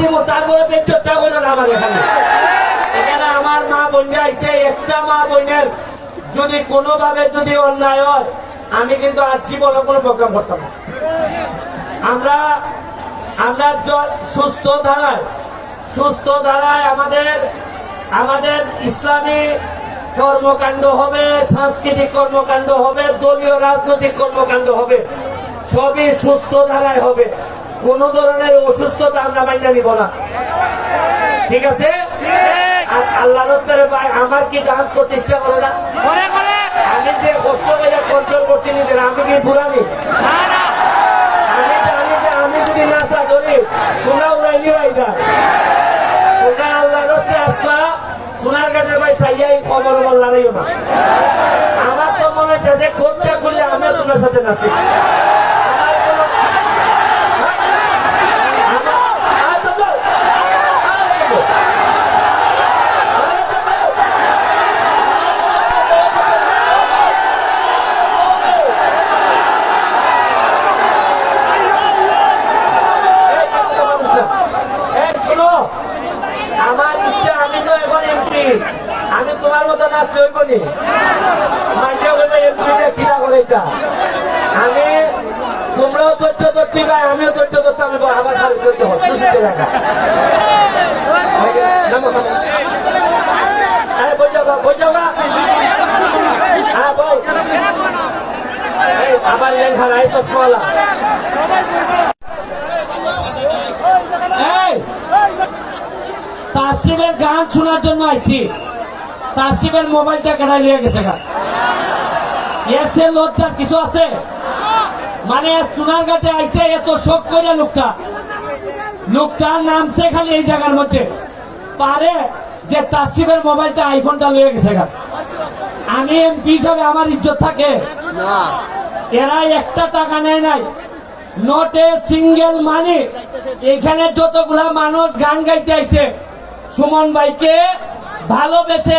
দিব তারপরে করে না আমার এখানে এখানে আমার মা একটা মা বোনের যদি যদি অন্যায় হয়, আমি কিন্তু আর কোনো প্রোগ্রাম করতাম আমরা আমরা সুস্থ ধারায় সুস্থ ধারায় আমাদের আমাদের ইসলামী কর্মকাণ্ড হবে, সাংস্কৃতিক কর্মকাণ্ড হবে, দলীয় রাজনৈতিক কর্মকাণ্ড হবে, সবই সুস্থ ধারায় হবে। কোন ধরনের অসুস্থতা আমরা মাইনা নিব না। ঠিক আছে? আর আল্লাহ রস্তারে ভাই আমার কি ডান্স করতে ইচ্ছা করে না? আমি যে কষ্ট করে কন্ট্রোল করছি নিজের আমি কি বুড়ানি না না। আমি জানি যে আমি যদি নাচা করি তোমরা ওটা আল্লাহ রস্তে আসলা সোনার কাঠের ভাই চাইয়াই খবর বল লড়াইও না। আমার তো মনে হচ্ছে যে কোনটা করলে আমিও তোমার সাথে নাচি আমার কোনো- আমার- আয় তো বল। আয় তো বল। আয় তো বল। এই শোনো আমার ইচ্ছা আমি তো এখন এমপি আমি তোমার মতো নাচতে হইব নি? আমি, তোমরাও ধৈর্য ধরতে ভাই আমিও ধৈর্য ধরতে আমি আমার সাথে চলতে হবে। হ্যাঁ বল। এই, আবার লেখা নাই চশমালা এই তাসিবের গান শোনার জন্য আইছি। তাসিবের মোবাইলটা কেনা নিয়ে গেছে গা। এসে লজ্জার কিছু আছে? মানে সোনার ঘাটে আইছে এত শোক করে লোকটা। লোকটার নামছে খালি এই জায়গার মধ্যে। পারে যে তাসিবের মোবাইলটা আইফোনটা লিয়ে গেছে গা। আমি এমপি হিসাবে আমার ইজ্জত থাকে। এরা একটা টাকা নেয় নাই। নটে সিঙ্গেল মানি এখানে যতগুলা মানুষ গান গাইতে আইছে সুমন ভাইকে ভালোবেসে